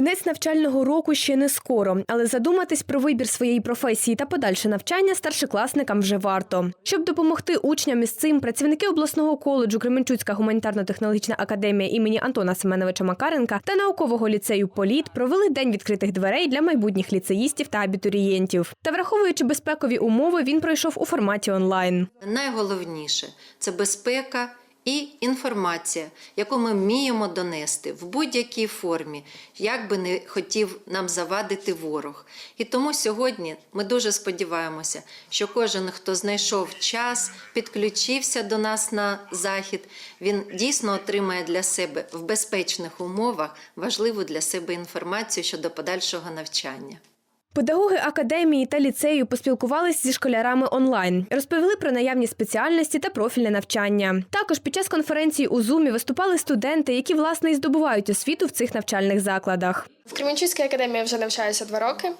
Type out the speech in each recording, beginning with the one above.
Кінець навчального року ще не скоро, але задуматись про вибір своєї професії та подальше навчання старшокласникам вже варто. Щоб допомогти учням із цим, працівники обласного коледжу Кременчуцька гуманітарно-технологічна академія імені Антона Семеновича Макаренка та наукового ліцею Політ провели день відкритих дверей для майбутніх ліцеїстів та абітурієнтів. Та враховуючи безпекові умови, він пройшов у форматі онлайн. Найголовніше це безпека і інформація, яку ми вміємо донести в будь-якій формі, як би не хотів нам завадити ворог. І тому сьогодні ми дуже сподіваємося, що кожен, хто знайшов час, підключився до нас на захід, він дійсно отримає для себе в безпечних умовах важливу для себе інформацію щодо подальшого навчання. Педагоги академії та ліцею поспілкувалися зі школярами онлайн, розповіли про наявні спеціальності та профільне навчання. Також під час конференції у Зумі виступали студенти, які власне і здобувають освіту в цих навчальних закладах. В Кременчуцькій академії вже навчаюся два роки.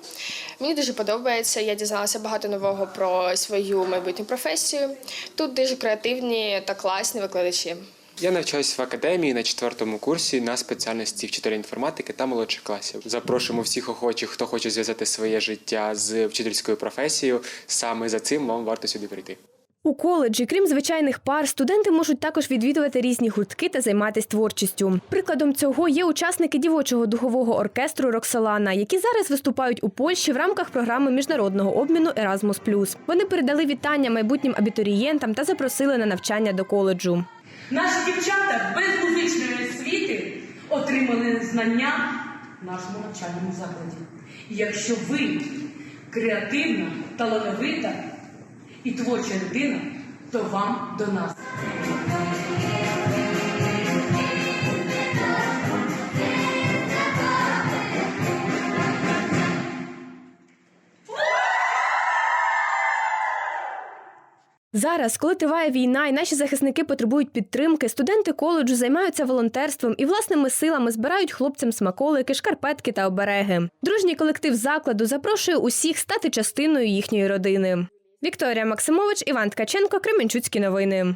Мені дуже подобається. Я дізналася багато нового про свою майбутню професію. Тут дуже креативні та класні викладачі. Я навчаюся в академії на четвертому курсі на спеціальності вчителя інформатики та молодших класів. Запрошуємо всіх охочих, хто хоче зв'язати своє життя з вчительською професією. Саме за цим вам варто сюди прийти. У коледжі, крім звичайних пар, студенти можуть також відвідувати різні гуртки та займатися творчістю. Прикладом цього є учасники дівочого духового оркестру Роксолана, які зараз виступають у Польщі в рамках програми міжнародного обміну Erasmus+. Вони передали вітання майбутнім абітурієнтам та запросили на навчання до коледжу. Наші дівчата без музичної освіти отримали знання в нашому навчальному закладі. І якщо ви креативна, талановита і творча людина, то вам до нас. Зараз, коли триває війна і наші захисники потребують підтримки, студенти коледжу займаються волонтерством і власними силами збирають хлопцям смаколики, шкарпетки та обереги. Дружній колектив закладу запрошує усіх стати частиною їхньої родини. Вікторія Максимович, Іван Ткаченко, Кременчуцькі новини.